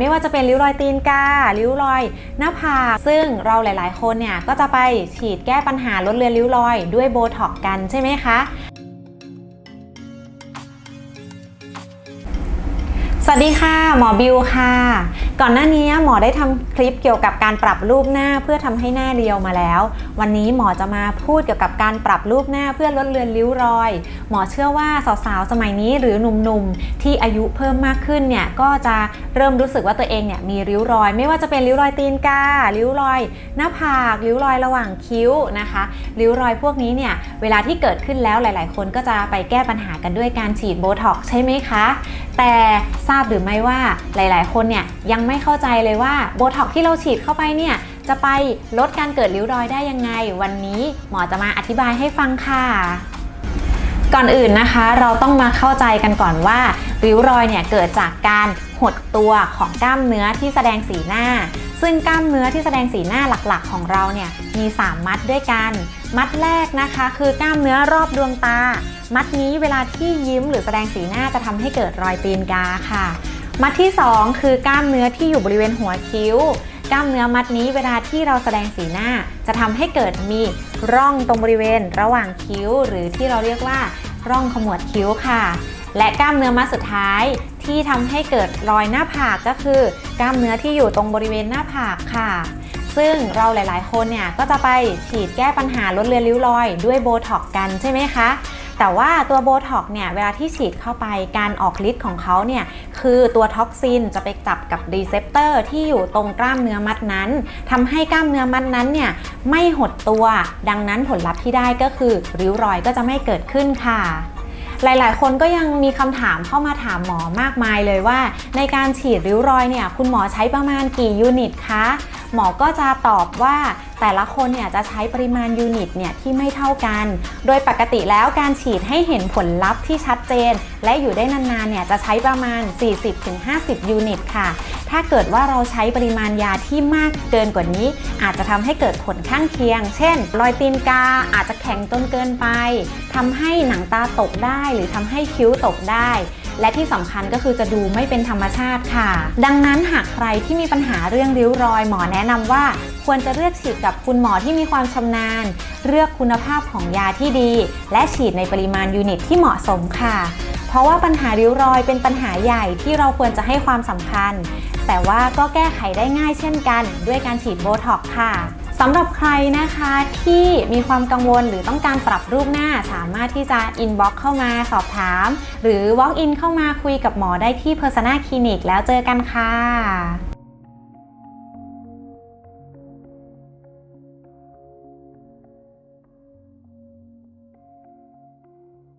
ไม่ว่าจะเป็นริ้วรอยตีนการิ้วรอยหน้าผากซึ่งเราหลาย ๆ คนเนี่ยก็จะไปฉีดแก้ปัญหาลดเลือนริ้วรอยด้วยโบท็อกกันใช่ไหมคะ สวัสดีค่ะ หมอบิวค่ะ ก่อนหน้านี้หมอได้ทำคลิปเกี่ยวกับการปรับรูปหน้าเพื่อทำให้หน้าเรียวมาแล้ว วันนี้หมอจะมาพูดเกี่ยวกับการปรับรูปหน้าเพื่อลดเลือนริ้วรอย หมอเชื่อว่าสาวๆสมัยนี้หรือหนุ่มๆที่อายุเพิ่มมากขึ้นเนี่ยก็จะเริ่มรู้สึกว่าตัวเองเนี่ยมีริ้วรอย ไม่ว่าจะเป็นริ้วรอยตีนการิ้วรอย หน้าผากริ้วรอยระหว่างคิ้วนะคะริ้วรอยพวกนี้เนี่ยเวลาที่เกิดขึ้นแล้วหลาย ๆ คนก็จะไปแก้ปัญหากันด้วยการฉีดโบท็อกใช่ไหมคะ แต่ทราบหรือไม่ว่าหลาย ๆ คนเนี่ยยังไม่เข้าใจเลยว่าโบท็อกที่เราฉีดเข้าไปเนี่ยจะไปลดการเกิดริ้วรอยได้ยังไง วันนี้หมอจะมาอธิบายให้ฟังค่ะ ก่อนอื่นนะคะ เราต้องมาเข้าใจกันก่อนว่าริ้วรอยเนี่ยเกิดจากการหดตัวของกล้ามเนื้อที่แสดงสีหน้า ซึ่งกล้ามเนื้อที่แสดงสีหน้าหลักๆ ของเราเนี่ยมี 3 มัดด้วยกัน มัดแรกนะคะ คือกล้ามเนื้อรอบดวงตา มัดนี้เวลาที่ยิ้มหรือแสดงสีหน้าจะทำให้เกิดรอยตีนกาค่ะ มัดที่ 2 คือกล้ามเนื้อที่อยู่บริเวณหัวคิ้ว กล้ามเนื้อมัดนี้เวลาที่เราแสดงสีหน้า จะทำให้เกิดมีร่องตรงบริเวณระหว่างคิ้ว หรือที่เราเรียกว่าร่องขมวดคิ้วค่ะ และกล้ามเนื้อมัดสุดท้ายที่ทำให้เกิดรอยหน้าผากก็คือ กล้ามเนื้อที่อยู่ตรงบริเวณหน้าผากค่ะ ซึ่งเราหลาย ๆ คนเนี่ยก็จะไปฉีดแก้ปัญหาลดเลือนริ้วรอย ด้วยโบท็อกกันใช่ไหมคะ แต่ว่าตัวโบท็อกเนี่ยเวลาที่ฉีดเข้าไปการออกฤทธิ์ของเขาเนี่ยคือตัวท็อกซินจะไปจับกับรีเซปเตอร์ที่อยู่ตรงกล้ามเนื้อมัดนั้นทำให้กล้ามเนื้อมัดนั้นเนี่ยไม่หดตัว ดังนั้นผลลัพธ์ที่ได้ก็คือ ริ้วรอยก็จะไม่เกิดขึ้นค่ะหลาย ๆ คนก็ยังมีคำถามเข้ามาถามหมอมากมายเลยว่า ในการฉีดริ้วรอยเนี่ย คุณหมอใช้ประมาณกี่ยูนิตคะ หมอก็จะตอบว่าแต่ละคนเนี่ยจะใช้ปริมาณยูนิตเนี่ยที่ไม่เท่ากัน โดยปกติแล้วการฉีดให้เห็นผลลัพธ์ที่ชัดเจน และอยู่ได้นานๆเนี่ยจะใช้ประมาณ 40-50 ยูนิตค่ะ ถ้าเกิดว่าเราใช้ปริมาณยาที่มากเกินกว่านี้ อาจจะทำให้เกิดผลข้างเคียง เช่น รอยตีนกาอาจจะแข็งจนเกินไปทำให้หนังตาตกได้หรือทำให้คิ้วตกได้ และที่สำคัญก็คือจะดูไม่เป็นธรรมชาติค่ะ ดังนั้นหากใครที่มีปัญหาเรื่องริ้วรอย หมอแนะนำว่า ควรจะเลือกฉีดกับคุณหมอที่มีความชำนาญ เลือกคุณภาพของยาที่ดี และฉีดในปริมาณยูนิตที่เหมาะสมค่ะ เพราะว่าปัญหาริ้วรอยเป็นปัญหาใหญ่ที่เราควรจะให้ความสำคัญ แต่ว่าก็แก้ไขได้ง่ายเช่นกัน ด้วยการฉีดโบท็อกค่ะ สำหรับใครนะคะที่มีความกังวลหรือต้องการปรับรูปหน้าสามารถที่จะอินบ็อกเข้ามาสอบถาม หรือ Walk in เข้ามาคุยกับหมอได้ที่ Persona Clinic แล้วเจอกันค่ะ